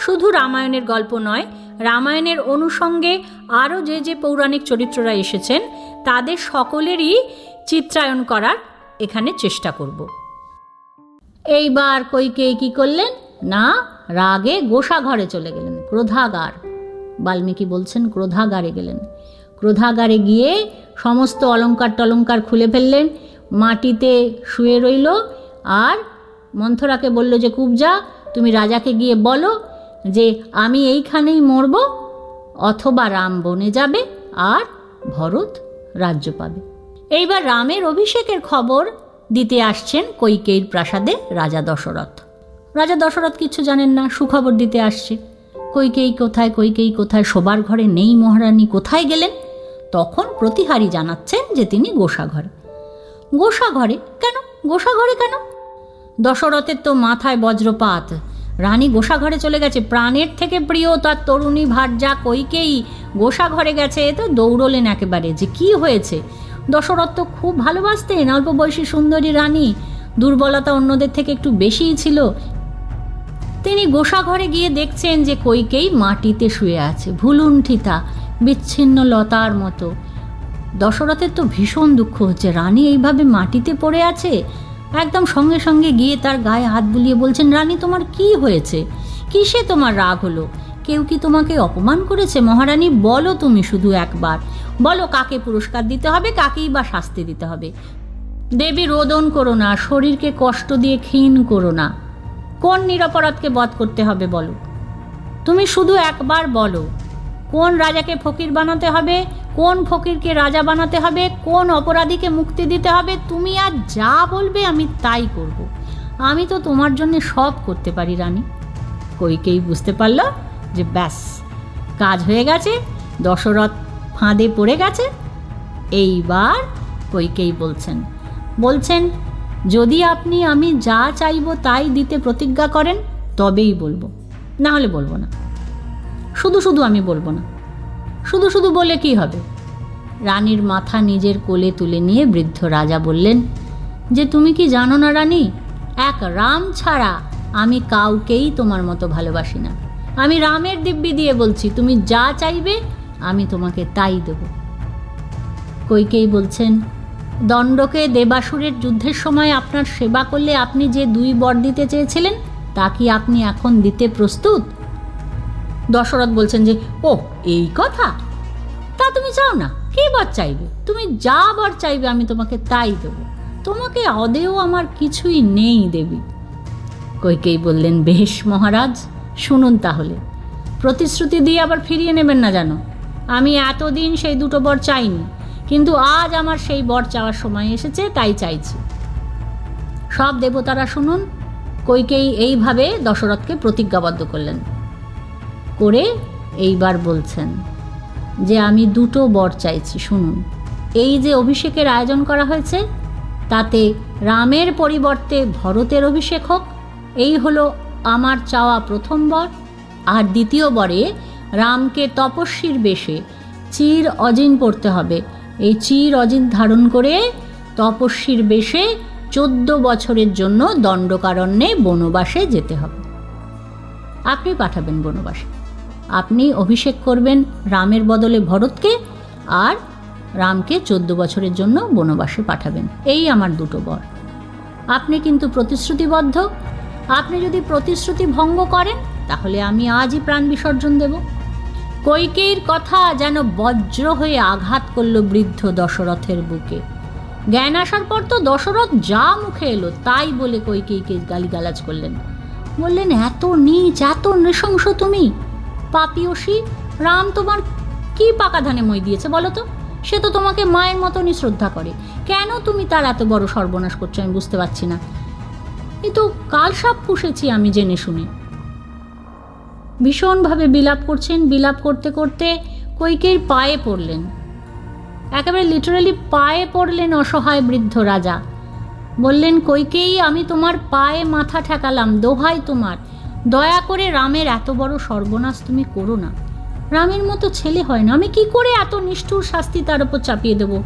শুধু রামায়ণের গল্প নয়, রামায়ণের অনুষঙ্গে আরও যে যে পৌরাণিক চরিত্ররা এসেছেন, তাদের সকলেরই চিত্রায়ন করার এখানে চেষ্টা করব। এইবার কৈকেয়ী কি করলেন? না, রাগে গোসা ঘরে চলে গেলেন, ক্রোধাগার। বাল্মীকি বলছেন, ক্রোধাগারে গেলেন। ক্রোধাগারে গিয়ে সমস্ত অলঙ্কার টলঙ্কার খুলে ফেললেন, মাটিতে শুয়ে রইল, আর মন্থরাকে বলল যে, কুবজা, তুমি রাজাকে গিয়ে বলো যে আমি এইখানেই মরব অথবা রাম বনে যাবে আর ভরত রাজ্য পাবে। এইবার রামের অভিষেকের খবর দিতে আসছেন কৈকেয়ীর প্রাসাদে রাজা দশরথ। রাজা দশরথ কিছু জানেন না, সুখবর দিতে আসছে। কৈকেয়ী কোথায় কৈকেয়ী কোথায়, শোবার ঘরে নেই মহারানী, কোথায় গেলেন? তখন প্রতিহারী জানাচ্ছেন যে তিনি গোসাঘরে। গোসাঘরে? কেন? গোসাঘরে কেন? দশরথের তো মাথায় বজ্রপাত। রানী গোসাঘরে চলে গেছে। প্রাণের থেকে প্রিয় তার তরুণী ভার্যা কৈকেয়ী গোসাঘরে গেছে তো দৌড়লেন একেবারে। যে কি হয়েছে? দশরথ তো খুব ভালোবাসতেন, অল্প বয়সী সুন্দরী রানী। দুর্বলতা অন্যদের থেকে একটু বেশিই ছিল। তিনি গোসাঘরে গিয়ে দেখছেন যে কৈকেয়ী মাটিতে শুয়ে আছে, ভুলুণ্ঠিতা, বিচ্ছিন্ন লতার মতো। দশরথের তো ভীষণ দুঃখ হচ্ছে, রানী এইভাবে মাটিতে পড়ে আছে? একদম সঙ্গে সঙ্গে গিয়ে তার গায়ে হাত বুলিয়ে বলছেন, রানী, তোমার কি হয়েছে? কিসে তোমার রাগ হলো? কেউ কি তোমাকে অপমান করেছে? মহারানী, বলো তুমি শুধু একবার। বলো কাকে পুরস্কার দিতে হবে, কাকেই বা শাস্তি দিতে হবে। দেবী, রোদন করো না, শরীরকে কষ্ট দিয়ে ক্ষীণ করো না। কোন নিরপরাধকে বধ করতে হবে বলো? তুমি শুধু একবার বলো। কোন রাজাকে ফকির বানাতে হবে, কোন ফকিরকে রাজা বানাতে হবে, কোন অপরাধীকে মুক্তি দিতে হবে, তুমি আর যা বলবে আমি তাই করব। আমি তো তোমার জন্য সব করতে পারি, রানী। কইকেই বুঝতে পারল যে ব্যাস, কাজ হয়ে গেছে, দশরথ ফাঁদে পড়ে গেছে। এইবার কইকেই বলছেন বলছেন, যদি আপনি আমি যা চাইব তাই দিতে প্রতিজ্ঞা করেন, তবেই বলব। না হলে বলব না। শুধু শুধু আমি বলব না। শুধু শুধু বলে কি হবে? রানীর মাথা নিজের কোলে তুলে নিয়ে বৃদ্ধ রাজা বললেন, যে তুমি কি জানো না রানী? এক রাম ছাড়া আমি কাউকেই তোমার মতো ভালোবাসি না। আমি রামের দিব্যি দিয়ে বলছি, তুমি যা চাইবে আমি তোমাকে তাই দেব। কৈকেই বলছেন, দণ্ডকে দেবাসুরের যুদ্ধের সময় আপনার সেবা করলে আপনি যে দুই বর দিতে চেয়েছিলেন, তা কি আপনি এখন দিতে প্রস্তুত? দশরথ বলছেন যে ও এই কথা? তা তুমি চাও না, কে বর চাইবে? তুমি যা বর চাইবে আমি তোমাকে তাই দেব। তোমাকে অদেও আমার কিছুই নেই, দেবী। কৈকেই বললেন, বেশ মহারাজ, শুনুন তাহলে। প্রতিশ্রুতি দিয়ে আবার ফিরিয়ে নেবেন না জানো? আমি এতদিন সেই দুটো বর চাইনি, কিন্তু আজ আমার সেই বর চাওয়ার সময় এসেছে, তাই চাইছি। সব দেবতারা শুনুন কৈকেই এইভাবে দশরথকে প্রতিজ্ঞাবদ্ধ করলেন। করে এইবার বলছেন যে আমি দুটো বর চাইছি, শুনুন। এই যে অভিষেকের আয়োজন করা হয়েছে, তাতে রামের পরিবর্তে ভরতের অভিষেক হোক, এই হলো আমার চাওয়া প্রথম বর। আর দ্বিতীয় বরে রামকে তপস্বীর বেশে চির অজিন পড়তে হবে। এই চির অজিন ধারণ করে তপস্বীর বেশে চোদ্দ বছরের জন্য দণ্ডকারণ্যে বনবাসে যেতে হবে। আপনি পাঠাবেন বনবাসে। আপনি অভিষেক করবেন রামের বদলে ভরতকে আর রামকে চোদ্দ বছরের জন্য বনবাসে পাঠাবেন। এই আমার দুটো বর। আপনি কিন্তু প্রতিশ্রুতিবদ্ধ। আপনি যদি প্রতিশ্রুতি ভঙ্গ করেন, তাহলে আমি আজই প্রাণ বিসর্জন দেব। কৈকেয়ীর কথা যেন বজ্র হয়ে আঘাত করল বৃদ্ধ দশরথের বুকে। জ্ঞান আসার পর তো দশরথ যা মুখে এলো, তাই বলে কৈকেয়ীকে গালিগালাজ করলেন। বললেন, এত নীচ, এত নৃশংস তুমি। পাপিয়সী? রাম তোমার কি পাকা ধানে মই দিয়েছে বলো তো? সে তো তোমাকে মায়ের মতনই শ্রদ্ধা করে। কেন তুমি তার এত বড় সর্বনাশ করছ আমি বুঝতে পারছি না। এ তো কালসাপ পুষেছি আমি জেনে শুনে। ভীষণভাবে বিলাপ করছেন, বিলাপ করতে করতে কৈকের পায়ে পড়লেন। একেবারে লিটারালি পায়ে পড়লেন অসহায় বৃদ্ধ রাজা। বললেন, কৈকেয়ী, আমি তোমার পায়ে মাথা ঠেকালাম, দোহাই তোমার। দয়া করে রামের এত বড় সর্বনাশ তুমি করো না। রামের মতো ছেলে হয় না। আমি কি করে এত নিষ্ঠুর শাস্তি তার উপর চাপিয়ে দেব?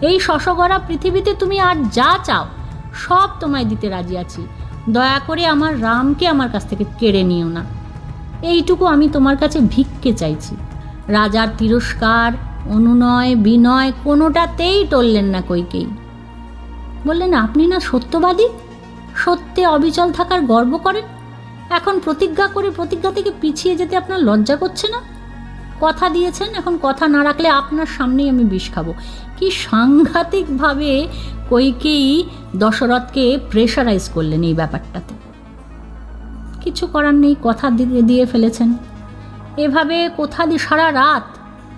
এই শশগড়া পৃথিবীতে তুমি আর যা চাও, সব তোমায় দিতে রাজি আছি। দয়া করে আমার রামকে আমার কাছ থেকে কেড়ে নিও না। এইটুকু আমি তোমার কাছে ভিক্ষে চাইছি। রাজার তিরস্কার, অনুনয়, বিনয় কোনোটাতেই টললেন না কইকেই বললেন, আপনি না সত্যবাদী? সত্যে অবিচল থাকার গর্ব করেন? এখন প্রতিজ্ঞা করে প্রতিজ্ঞা থেকে পিছিয়ে যেতে আপনার লজ্জা করছে না? কথা দিয়েছেন, এখন কথা না রাখলে আপনার সামনেই আমি বিষ খাব। কি সাংঘাতিকভাবে কৈকেই দশরথকে প্রেশারাইজ করলেন এই ব্যাপারটাতে। কিছু করার নেই, কথা দিয়ে ফেলেছেন। এভাবে কোথা দিয়ে সারা রাত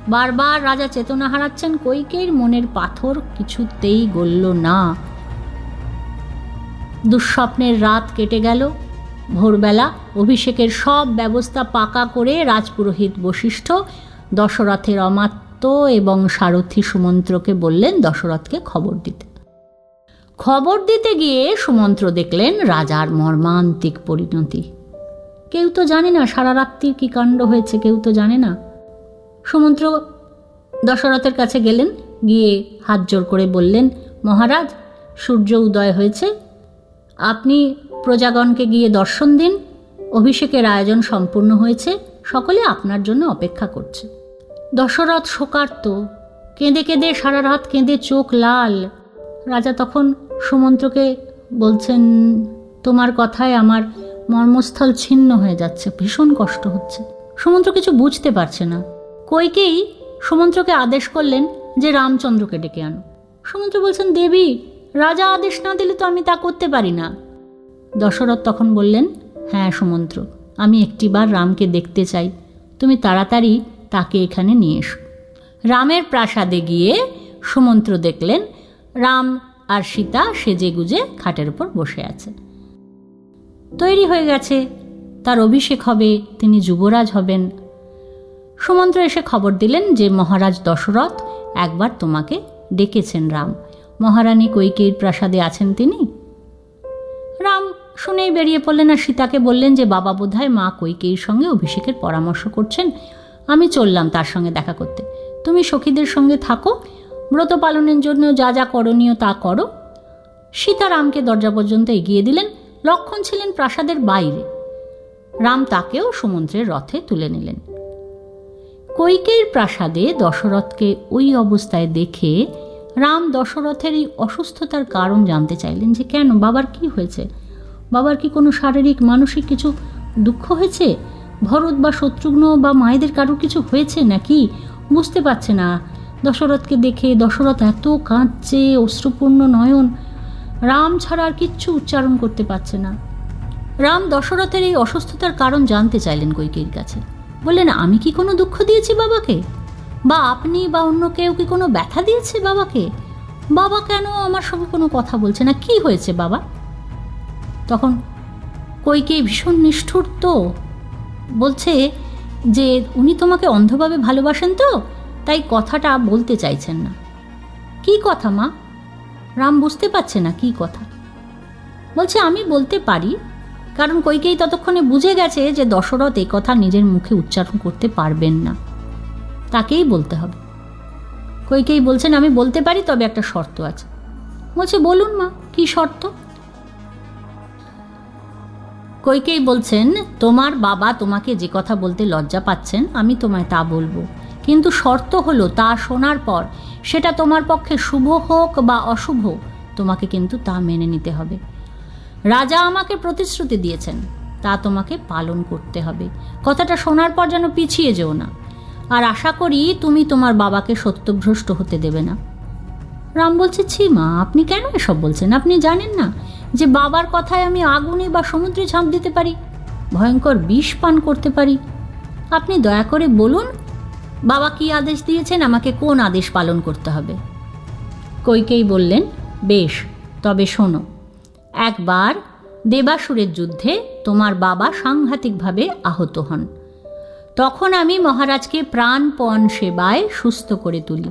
বারবার রাজা চেতনা হারাচ্ছেন কৈকের মনের পাথর কিছুতেই গলল না। দুঃস্বপ্নের রাত কেটে গেল ভোরবেলা অভিষেকের সব ব্যবস্থা পাকা করে রাজপুরোহিত বশিষ্ঠ দশরথের অমাত্য এবং সারথী সুমন্ত্রকে বললেন দশরথকে খবর দিতে। খবর দিতে গিয়ে সুমন্ত্র দেখলেন রাজার মর্মান্তিক পরিণতি। কেউ তো জানে না, সারা রাত্রির কী কাণ্ড হয়েছে, কেউ তো জানে না। সুমন্ত্র দশরথের কাছে গেলেন, গিয়ে হাত জোর করে বললেন, মহারাজ, সূর্য উদয় হয়েছে। আপনি প্রজাগণকে গিয়ে দর্শন দিন। অভিষেকের আয়োজন সম্পূর্ণ হয়েছে। সকলে আপনার জন্য অপেক্ষা করছে। দশরথ শোকার্ত, কেঁদে কেঁদে সারা রাত কেঁদে চোখ লাল। রাজা তখন সুমন্ত্রকে বলছেন, তোমার কথায় আমার মর্মস্থল ছিন্ন হয়ে যাচ্ছে, ভীষণ কষ্ট হচ্ছে। সুমন্ত্র কিছু বুঝতে পারছে না। কইকেই সুমন্ত্রকে আদেশ করলেন যে রামচন্দ্রকে ডেকে আনো। সুমন্ত্র বলছেন, দেবী, রাজা আদেশ না দিলে তো আমি তা করতে পারি না। দশরথ তখন বললেন হ্যাঁ সুমন্ত্র, আমি একটিবার রামকে দেখতে চাই। তুমি তাড়াতাড়ি তাকে এখানে নিয়ে এসো। রামের প্রাসাদে গিয়ে সুমন্ত্র দেখলেন, রাম আর সীতা সেজে গুজে খাটের উপর বসে আছে। তৈরি হয়ে গেছে, তার অভিষেক হবে, তিনি যুবরাজ হবেন। সুমন্ত্র এসে খবর দিলেন যে মহারাজ দশরথ একবার তোমাকে ডেকেছেন রাম। মহারানী কৈকেয়ীর প্রাসাদে আছেন তিনি? রাম শুনেই বেরিয়ে পড়লেন আর সীতাকে বললেন যে, বাবা বোধহয় মা কৈকেয়ীর সঙ্গে অভিষেকের পরামর্শ করছেন। আমি চললাম তার সঙ্গে দেখা করতে। তুমি সখীদের সঙ্গে থাকো। ব্রত পালনের জন্য যা যা করণীয় তা করো। সীতা রামকে দরজা পর্যন্ত এগিয়ে দিলেন। লক্ষণ ছিলেন প্রাসাদের বাইরে। রাম তাকেও সমুদ্রের রথে তুলে নিলেন। কৈকের প্রাসাদে দশরথকে ওই অবস্থায় দেখে রাম দশরথের এই অসুস্থতার কারণ জানতে চাইলেন যে, কেন? বাবার কি হয়েছে? বাবার কি কোনো শারীরিক, মানসিক কিছু দুঃখ হয়েছে? ভরত বা শত্রুঘ্ন বা মায়েদের কারোর কিছু হয়েছে নাকি? বুঝতে পারছে না। দশরথকে দেখে দশরথ এত কাঁদছে, অশ্রুপূর্ণ নয়ন। রাম ছাড়া আর কিচ্ছু উচ্চারণ করতে পারছে না। রাম দশরথের এই অসুস্থতার কারণ জানতে চাইলেন কৈকেয়ীর কাছে। বললেন, আমি কি কোনো দুঃখ দিয়েছি বাবাকে? বা আপনি বা অন্য কেউ কি কোনো ব্যথা দিয়েছে বাবাকে? বাবা কেন আমার সঙ্গে কোনো কথা বলছে না? কি হয়েছে বাবা? তখন কৈকেয়ী ভীষণ নিষ্ঠুর তো। বলছে যে উনি তোমাকে অন্ধভাবে ভালোবাসেন তো, তাই কথাটা বলতে চাইছেন না। কি কথা মা? রাম বুঝতে পারছে না কি কথা। বলছে, আমি বলতে পারি, কারণ কৈকেয়ী ততক্ষণে বুঝে গেছে যে দশরথ এই কথা নিজের মুখে উচ্চারণ করতে পারবেন না। তাকেই বলতে হবে। কৈকেয়ী বলছেন, আমি বলতে পারি, তবে একটা শর্ত আছে। বলছে, বলুন মা, কি শর্ত? কৈকেয়ী বলছেন, তোমার বাবা তোমাকে যে কথা বলতে লজ্জা পাচ্ছেন, আমি তোমায় তা বলব। কিন্তু শর্ত হলো তা শোনার পর, সেটা তোমার পক্ষে শুভ হোক বা অশুভ, তোমাকে কিন্তু তা মেনে নিতে হবে। রাজা আমাকে প্রতিশ্রুতি দিয়েছেন, তা তোমাকে পালন করতে হবে। কথাটা শোনার পর যেন পিছিয়ে যেও না। আর আশা করি তুমি তোমার বাবাকে সত্যভ্রষ্ট হতে দেবে না। রাম বলছে, ছি মা, আপনি কেন এসব বলছেন? আপনি জানেন না যে বাবার কথায় আমি আগুনে বা সমুদ্রে ঝাঁপ দিতে পারি, ভয়ঙ্কর বিষ পান করতে পারি। আপনি দয়া করে বলুন, বাবা কি আদেশ দিয়েছেন? আমাকে কোন আদেশ পালন করতে হবে? কৈকেই বললেন, বেশ, তবে শোনো, একবার দেবাসুরের যুদ্ধে তোমার বাবা সাংঘাতিকভাবে আহত হন। তখন আমি মহারাজকে প্রাণপণ সেবায় সুস্থ করে তুলি।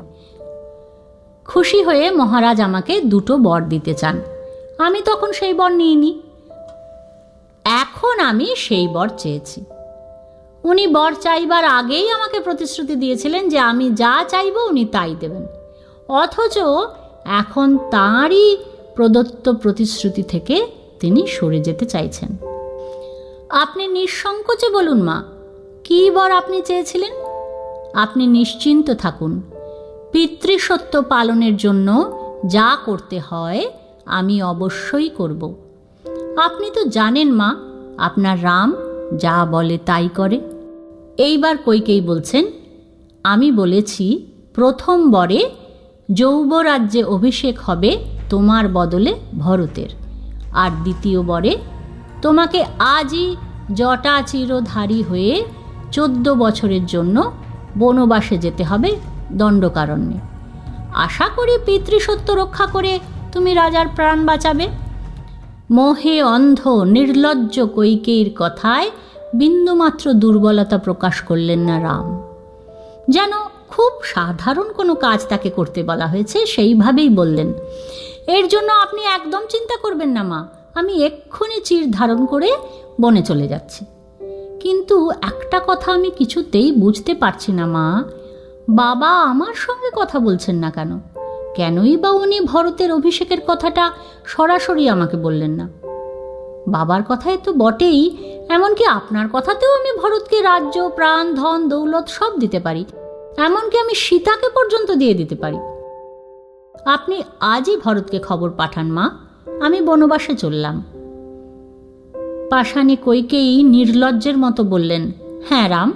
খুশি হয়ে মহারাজ আমাকে দুটো বর দিতে চান। আমি তখন সেই বর নিইনি। এখন আমি সেই বর চেয়েছি। উনি বর চাইবার আগেই আমাকে প্রতিশ্রুতি দিয়েছিলেন যে আমি যা চাইব উনি তাই দেবেন। অথচ এখন তাঁরই প্রদত্ত প্রতিশ্রুতি থেকে তিনি সরে যেতে চাইছেন। আপনি নিঃসংকোচে বলুন মা, কী বর আপনি চেয়েছিলেন? আপনি নিশ্চিন্ত থাকুন। পিতৃসত্য পালনের জন্য যা করতে হয়, আমি অবশ্যই করব। আপনি তো জানেন মা, আপনার রাম যা বলে তাই করে। এইবার কৈকেই বলছেন, আমি বলেছি, প্রথম বরে যৌবরাজ্যে অভিষেক হবে তোমার বদলে ভরতের। আর দ্বিতীয় বরে তোমাকে আজই জটাচিরধারী হয়ে চোদ্দ বছরের জন্য বনবাসে যেতে হবে দণ্ডকারণ্যে। আশা করি পিতৃসত্য রক্ষা করে তুমি রাজার প্রাণ বাঁচাবে। মোহে অন্ধ নির্লজ্জ কৈকেয়ীর কথায় বিন্দুমাত্র দুর্বলতা প্রকাশ করলেন না রাম। যেন খুব সাধারণ কোনো কাজ তাকে করতে বলা হয়েছে, সেইভাবেই বললেন, এর জন্য আপনি একদম চিন্তা করবেন না মা, আমি এক্ষুনি চির ধারণ করে বনে চলে যাচ্ছি। কিন্তু একটা কথা আমি কিছুতেই বুঝতে পারছি না মা বাবা আমার সঙ্গে কথা বলছেন না কেন? কেনই বা উনি ভরতের অভিষেকের কথাটা সরাসরি আমাকে বললেন না? বাবার কথায় তো বটেই, এমনকি আপনার কথাতেও আমি ভরতকে রাজ্য, প্রাণ, ধন, দৌলত সব দিতে পারি। এমনকি আমি সীতাকে পর্যন্ত দিয়ে দিতে পারি। আপনি আজই ভরতকে খবর পাঠান, মা। আমি বনবাসে চললাম। পাষাণে কৈকেই নির্লজ্জের মতো বললেন হ্যাঁ রাম,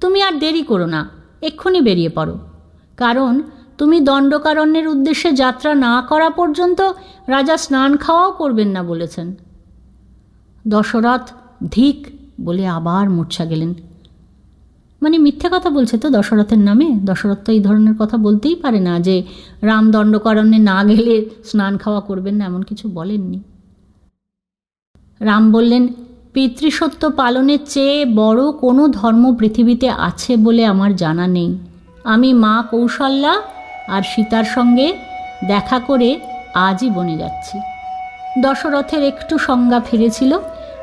তুমি আর দেরি করো না। এক্ষুনি বেরিয়ে পড়ো। কারণ তুমি দণ্ডকারণ্যের উদ্দেশ্যে যাত্রা না করা পর্যন্ত রাজা স্নান খাওয়াও করবেন না বলেছেন। দশরথ ধিক বলে আবার মূর্ছা গেলেন। মানে মিথ্যে কথা বলছে তো দশরথের নামে? দশরথ তো এই ধরনের কথা বলতেই পারে না যে রাম দণ্ডকারণ্যে না গেলে স্নান খাওয়া করবেন না, এমন কিছু বলেননি। রাম বললেন পিতৃসত্য পালনের চেয়ে বড় কোনো ধর্ম পৃথিবীতে আছে বলে আমার জানা নেই। আমি মা কৌশল্যা আর সীতার সঙ্গে দেখা করে আজই বনে যাচ্ছি। দশরথের একটু সংজ্ঞা ফিরেছিল।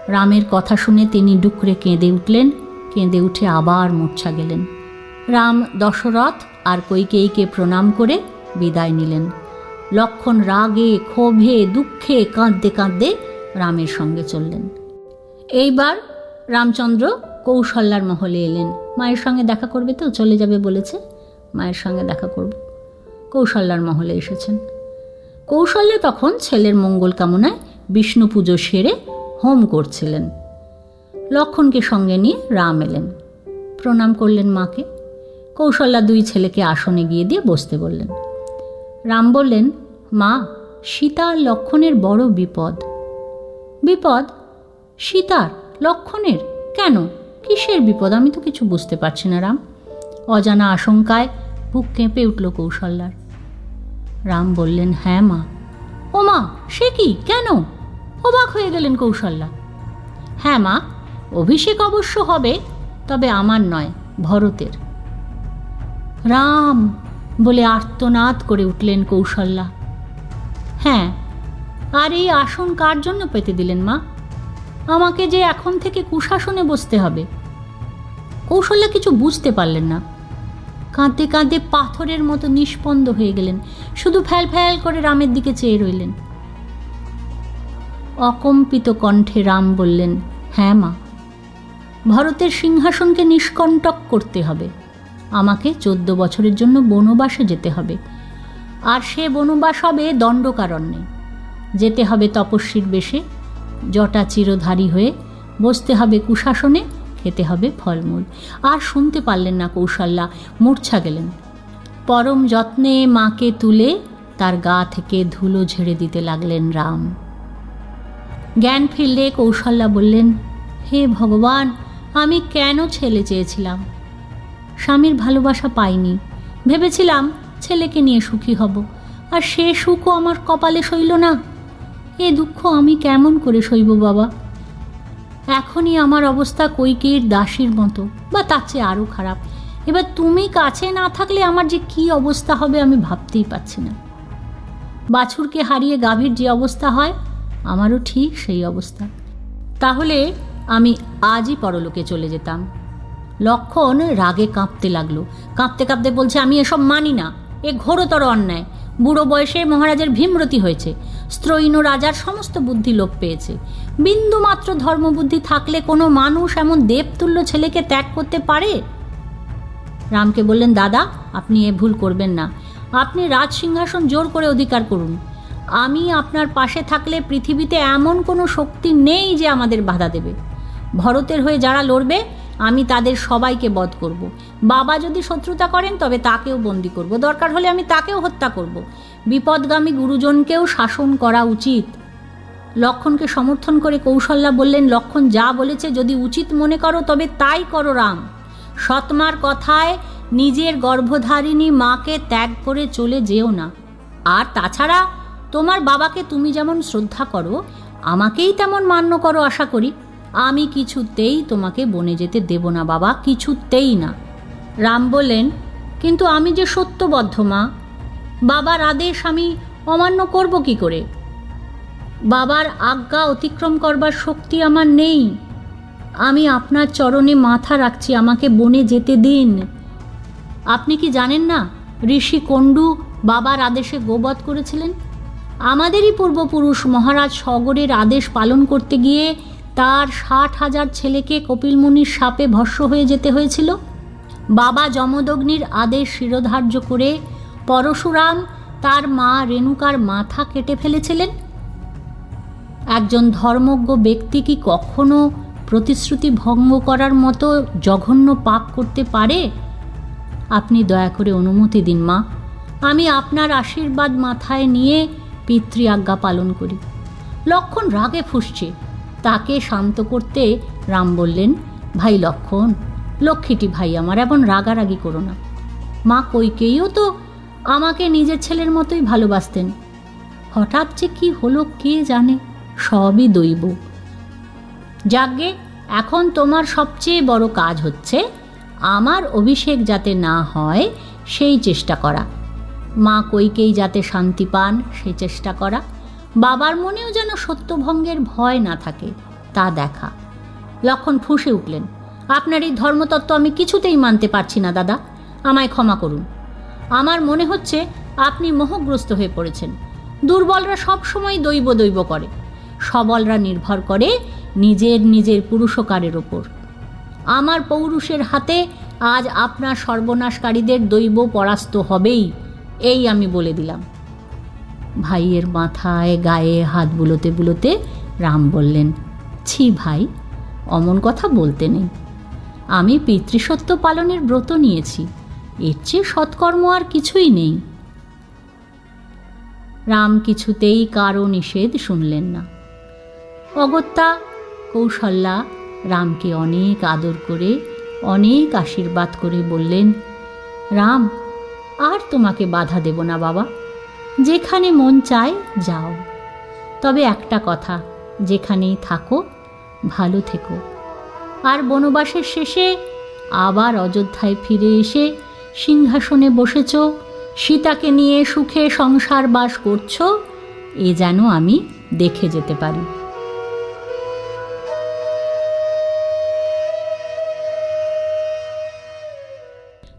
রামের কথা শুনে তিনি ডুকরে কেঁদে উঠলেন, কেঁদে উঠে আবার মূর্ছা গেলেন। রাম, দশরথ আর কৈকেয়ীকে প্রণাম করে বিদায় নিলেন। লক্ষণ রাগে, ক্ষোভে, দুঃখে কাঁদতে কাঁদতে রামের সঙ্গে চললেন। এইবার রামচন্দ্র কৌশল্যার মহলে এলেন। মায়ের সঙ্গে দেখা করবে তো, চলে যাবে বলেছে। মায়ের সঙ্গে দেখা করব। কৌশল্যার মহলে এসেছেন। কৌশল্যা তখন ছেলের মঙ্গল কামনায় বিষ্ণু পুজো সেরে হোম করছিলেন। লক্ষণকে সঙ্গে নিয়ে রাম এলেন। প্রণাম করলেন মাকে। কৌশল্যা দুই ছেলেকে আসনে গিয়ে দিয়ে বসতে বললেন। রাম বললেন, মা, সীতা লক্ষণের বড় বিপদ। বিপদ সীতার লক্ষণের? কেন? কিসের বিপদ? আমি তো কিছু বুঝতে পারছি না, রাম। অজানা আশঙ্কায় বুক কেঁপে উঠল কৌশল্যার রাম বললেন হ্যাঁ মা। ও মা, সে কি? কেন? অবাক হয়ে গেলেন কৌশল্যা হ্যাঁ মা, অভিষেক অবশ্য হবে, তবে আমার নয়, ভরতের। রাম! বলে আর্তনাদ করে উঠলেন কৌশল্যা হ্যাঁ আর এই আসন কার জন্য পেতে দিলেন মা? আমাকে যে এখন থেকে কুশাসনে বসতে হবে। কৌশল্যা কিছু বুঝতে পারলেন না। কাঁদতে কাঁদতে পাথরের মতো নিষ্পন্দ হয়ে গেলেন। শুধু ফ্যাল ফ্যাল করে রামের দিকে চেয়ে রইলেন। অকম্পিত কণ্ঠে রাম বললেন হ্যাঁ মা, ভারতের সিংহাসনকে নিষ্কণ্টক করতে হবে। আমাকে চোদ্দ বছরের জন্য বনবাসে যেতে হবে। আর সে বনবাস হবে দণ্ডকারণ্যে। যেতে হবে তপস্বীর বেশে জটা চিরধারী হয়ে বসতে হবে কুশাসনে, খেতে হবে ফলমূল। আর শুনতে পারলেন না কৌশল্যা মূর্ছা গেলেন। পরম যত্নে মাকে তুলে তার গা থেকে ধুলো ঝেড়ে দিতে লাগলেন রাম। জ্ঞান ফিরলে কৌশল্যা বললেন, হে ভগবান, আমি কেন ছেলে চেয়েছিলাম? স্বামীর ভালোবাসা পাইনি। ভেবেছিলাম ছেলেকে নিয়ে সুখী হব, আর সে সুখও আমার কপালে সইল না। এ দুঃখ আমি কেমন করে সইব বাবা? এখনই আমার অবস্থা কৈকেয়ীর দাসীর মতো, বা তার চেয়ে আরও খারাপ। এবার তুমি কাছে না থাকলে আমার যে কি অবস্থা হবে আমি ভাবতেই পারছি না। বাছুরকে হারিয়ে গাভীর যে অবস্থা হয়, আমারও ঠিক সেই অবস্থা। তাহলে আমি আজই পরলোকে চলে যেতাম। লক্ষণ রাগে কাঁপতে লাগল। কাঁপতে কাঁপতে বলছে, আমি এসব মানি না। এ ঘোরতর অন্যায়। বুড়ো বয়সে মহারাজের ভীমরতি হয়েছে। স্ত্রৈন রাজার সমস্ত বুদ্ধি লোপ পেয়েছে বিন্দু মাত্র ধর্মবুদ্ধি থাকলে কোনো মানুষ এমন দেবতুল্য ছেলেকে ত্যাগ করতে পারে রামকে বললেন, দাদা, আপনি এ ভুল করবেন না আপনি রাজ সিংহাসন জোর করে অধিকার করুন আমি আপনার পাশে থাকলে পৃথিবীতে এমন কোনো শক্তি নেই যে আমাদের বাধা দেবে ভরতের হয়ে যারা লড়বে, আমি তাদের সবাইকে বধ করব। বাবা যদি শত্রুতা করেন, তবে তাকেও বন্দি করব। দরকার হলে আমি তাকেও হত্যা করব। বিপদগামী গুরুজনকেও শাসন করা উচিত। লক্ষণকে সমর্থন করে কৌশল্যা বললেন, লক্ষণ যা বলেছে যদি উচিত মনে করো, তবে তাই করো রাম। সৎমার কথায় নিজের গর্ভধারিণী মাকে ত্যাগ করে চলে যেও না। আর তাছাড়া তোমার বাবাকে তুমি যেমন শ্রদ্ধা করো, আমাকেই তেমন মান্য করো আশা করি। আমি কিছুতেই তোমাকে বনে যেতে দেব না বাবা, কিছুতেই না। রাম বললেন, কিন্তু আমি যে সত্যবদ্ধ মা বাবার আদেশ আমি অমান্য করব কি করে? বাবার আজ্ঞা অতিক্রম করবার শক্তি আমার নেই। আমি আপনার চরণে মাথা রাখছি, আমাকে বনে যেতে দিন। আপনি কি জানেন না, ঋষি কণ্ডু বাবার আদেশে গোবধ করেছিলেন? আমাদেরই পূর্বপুরুষ মহারাজ সগরের আদেশ পালন করতে গিয়ে তার ষাট হাজার ছেলেকে কপিলমুনির সাপে ভস্য হয়ে যেতে হয়েছিল। বাবা যমদগ্নির আদেশ শিরোধার্য করে পরশুরাম তার মা রেণুকার মাথা কেটে ফেলেছিলেন? একজন ধর্মজ্ঞ ব্যক্তি কি কখনো প্রতিশ্রুতি ভঙ্গ করার মতো জঘন্য পাপ করতে পারে? আপনি দয়া করে অনুমতি দিন, মা। আমি আপনার আশীর্বাদ মাথায় নিয়ে পিতৃ আজ্ঞা পালন করি। লক্ষণ রাগে ফুসছে। তাকে শান্ত করতে রাম বললেন, ভাই লক্ষণ, লক্ষ্মীটি ভাই আমার এমন রাগারাগি করো না। মা কৈকেইও তো আমাকে নিজের ছেলের মতোই ভালোবাসতেন। হঠাৎ যে কি হলো কে জানে? সবই দৈব। যাজ্ঞে, এখন তোমার সবচেয়ে বড় কাজ হচ্ছে আমার অভিষেক যাতে না হয়, সেই চেষ্টা করা। মা কৈকেই যাতে শান্তি পান সেই চেষ্টা করা। বাবার মনেও যেন সত্যভঙ্গের ভয় না থাকে, তা দেখা। লক্ষণ ফুঁসে উঠলেন। আপনার এই ধর্মতত্ত্ব আমি কিছুতেই মানতে পারছি না, দাদা। আমায় ক্ষমা করুন। আমার মনে হচ্ছে আপনি মোহগ্রস্ত হয়ে পড়েছেন। দুর্বলরা সবসময় দৈব দৈব করে। সবলরা নির্ভর করে নিজের নিজের পুরুষকারের ওপর আমার পৌরুষের হাতে আজ আপনার সর্বনাশকারীদের দৈব পরাস্ত হবেই, এই আমি বলে দিলাম। ভাইয়ের মাথায় গায়ে হাত বুলোতে বুলোতে রাম বললেন, ছি ভাই, অমন কথা বলতে নেই। আমি পিতৃসত্য পালনের ব্রত নিয়েছি। এর চেয়ে সৎকর্ম আর কিছুই নেই। রাম কিছুতেই কারও নিষেধ শুনলেন না। অগত্যা কৌশল্যা রামকে অনেক আদর করে, অনেক আশীর্বাদ করে বললেন, রাম, আর তোমাকে বাধা দেব না বাবা। যেখানে মন চায় যাও। তবে একটা কথা, যেখানেই থাকো, ভালো থেকো। আর বনবাসের শেষে আবার অযোধ্যায় ফিরে এসে সিংহাসনে বসেছ, সীতাকে নিয়ে সুখে সংসার বাস করছ, এ যেন আমি দেখে যেতে পারি।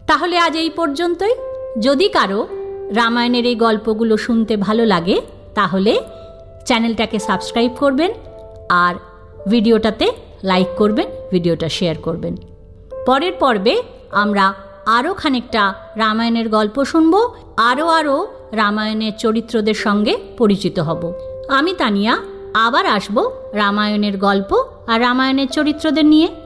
তাহলে আজ এই পর্যন্তই। যদি কারও রামায়ণের এই গল্পগুলো শুনতে ভালো লাগে, তাহলে চ্যানেলটাকে সাবস্ক্রাইব করবেন আর ভিডিওটাতে লাইক করবেন, ভিডিওটা শেয়ার করবেন। পরের পর্বে আমরা আরও খানিকটা রামায়ণের গল্প শুনব আরও আরও রামায়ণের চরিত্রদের সঙ্গে পরিচিত হব। আমি তানিয়া, আবার আসব রামায়ণের গল্প আর রামায়ণের চরিত্রদের নিয়ে।